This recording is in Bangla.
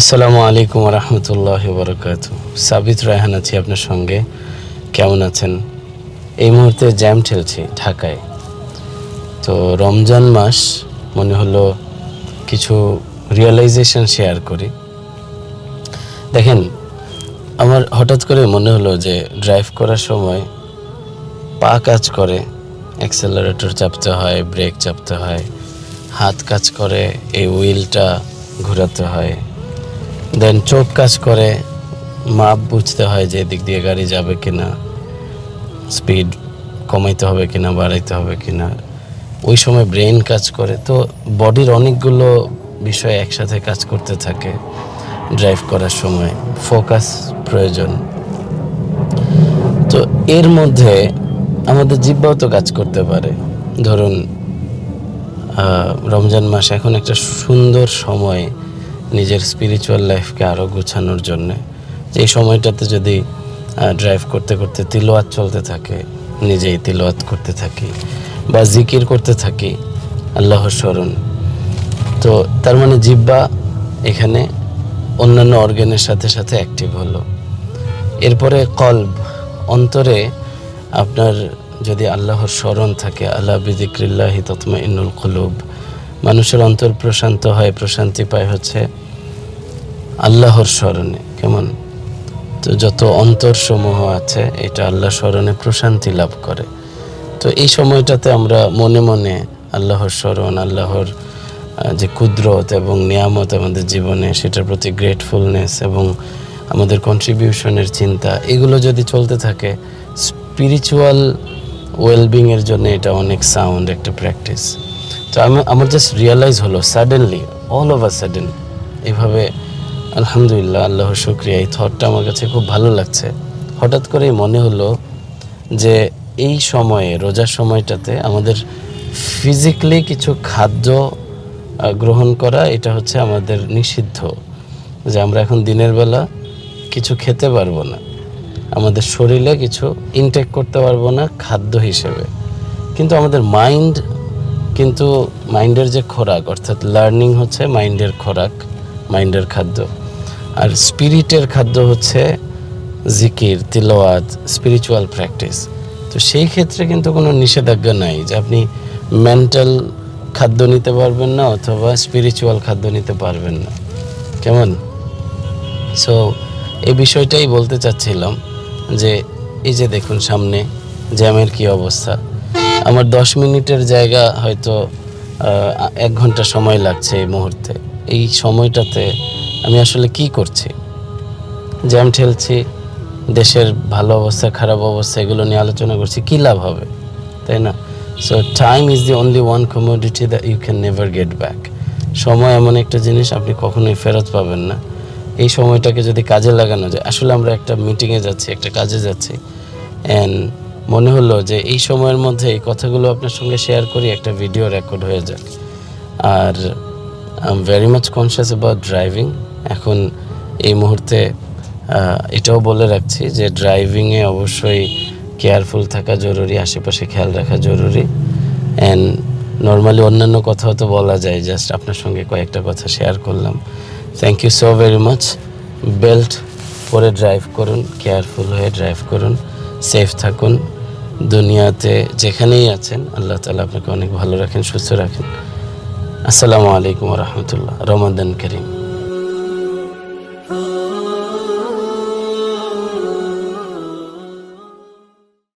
আসসালামু আলাইকুম রহমতুল্লাহ বরকাত সাবিত রায়হান আছি আপনার সঙ্গে। কেমন আছেন? এই মুহূর্তে জ্যাম ঠেলছি ঢাকায়। তো রমজান মাস, মনে হলো কিছু রিয়েলাইজেশন শেয়ার করি। দেখেন, আমার হঠাৎ করে মনে হলো যে ড্রাইভ করার সময় পা কাজ করে অ্যাক্সেলারেটর চাপতে হয় ব্রেক চাপতে হয়, হাত কাজ করে, এই হুইলটা ঘোরাতে হয়। দেন চোখ কাজ করে, মাপ বুঝতে হয় যে এদিক দিয়ে গাড়ি যাবে কিনা স্পিড কমাইতে হবে কিনা, বাড়াইতে হবে কিনা। ওই সময় ব্রেন কাজ করে। তো বডির অনেকগুলো বিষয় একসাথে কাজ করতে থাকে ড্রাইভ করার সময়। ফোকাস প্রয়োজন। তো এর মধ্যে আমাদের জিব্বাও তো কাজ করতে পারে। ধরুন রমজান মাস এখন একটা সুন্দর সময়। নিজের স্পিরিচুয়াল লাইফকে আরও গোছানোর জন্যে। যে সময়টাতে যদি ড্রাইভ করতে করতে তিলোয়াত চলতে থাকে, নিজেই তিলোয়াত করতে থাকি বা জিকির করতে থাকি, আল্লাহর স্মরণ। তো তার মানে জিব্বা এখানে অন্যান্য অর্গানের সাথে সাথে অ্যাক্টিভ হলো। এরপরে কলব, অন্তরে আপনার যদি আল্লাহর স্মরণ থাকে, আল্লাহ বিদিক্রিল্লাহি তৎমা ইনুল কলুব মানুষের অন্তর প্রশান্ত হয়, প্রশান্তি পায় হচ্ছে আল্লাহর স্মরণে, কেমন? তো যত অন্তরসমূহ আছে, এটা আল্লাহ স্মরণে প্রশান্তি লাভ করে। তো এই সময়টাতে আমরা মনে মনে আল্লাহর স্মরণ, আল্লাহর যে কুদরত এবং নিয়ামত আমাদের জীবনে, সেটার প্রতি গ্রেটফুলনেস এবং আমাদের কন্ট্রিবিউশনের চিন্তা, এগুলো যদি চলতে থাকে স্পিরিচুয়াল ওয়েলবিংয়ের জন্য এটা অনেক সাউন্ড একটা প্র্যাকটিস তো আমি, আমার জাস্ট রিয়েলাইজ হলো সাডেনলি অল ওভার সাডেন এভাবে আলহামদুলিল্লাহ আল্লাহ শুক্রিয়া, এই থটটা আমার কাছে খুব ভালো লাগছে। হঠাৎ করেই মনে হলো যে এই সময়ে, রোজার সময়টাতে আমাদের ফিজিক্যালি কিছু খাদ্য গ্রহণ করা, এটা হচ্ছে আমাদের নিষিদ্ধ। যে আমরা এখন দিনের বেলা কিছু খেতে পারব না। আমাদের শরীরে কিছু ইনটেক করতে পারব না খাদ্য হিসেবে। কিন্তু আমাদের মাইন্ড কিন্তু মাইন্ডের যে খোরাক, অর্থাৎ লার্নিং হচ্ছে মাইন্ডের খোরাক, মাইন্ডের খাদ্য। আর স্পিরিটের খাদ্য হচ্ছে জিকির তিলওয়াত স্পিরিচুয়াল প্র্যাকটিস তো সেই ক্ষেত্রে কিন্তু কোনো নিষেধাজ্ঞা নাই যে আপনি মেন্টাল খাদ্য নিতে পারবেন না অথবা স্পিরিচুয়াল খাদ্য নিতে পারবেন না। কেমন? সো এই বিষয়টাই বলতে চাচ্ছিলাম যে, এই যে দেখুন সামনে জ্যামের কি অবস্থা। আমার দশ মিনিটের জায়গা হয়তো এক ঘণ্টা সময় লাগছে এই মুহূর্তে। এই সময়টাতে আমি আসলে কি করছি? জ্যাম ঠেলছি, দেশের ভালো অবস্থা, খারাপ অবস্থা, এগুলো নিয়ে আলোচনা করছি, কী লাভ হবে? তাই না? So time is the only one commodity that you can never get back সময় এমন একটা জিনিস আপনি কখনোই ফেরত পাবেন না। এই সময়টাকে যদি কাজে লাগানো যায়, আসলে আমরা একটা মিটিংয়ে যাচ্ছি, একটা কাজে যাচ্ছি অ্যান্ড মনে হলো যে এই সময়ের মধ্যে এই কথাগুলো আপনার সঙ্গে শেয়ার করি, একটা ভিডিও রেকর্ড হয়ে যাক। আর I am very much conscious about driving এখন এই মুহূর্তে এটাও বলে রাখছি যে ড্রাইভিংয়ে অবশ্যই কেয়ারফুল থাকা জরুরি, আশেপাশে খেয়াল রাখা জরুরি। অ্যান্ড নর্মালি অন্যান্য কথাও তো বলা যায় জাস্ট আপনার সঙ্গে কয়েকটা কথা শেয়ার করলাম। Thank you so very much belt পরে ড্রাইভ করুন কেয়ারফুল হয়ে ড্রাইভ করুন সেফ থাকুন। দুনিয়াতে যেখানেই আছেন, আল্লাহ তালা আপনাকে অনেক ভালো রাখেন, সুস্থ রাখেন। আসসালামু আলাইকুম রহমতুল্লাহ। রমাদান করিম।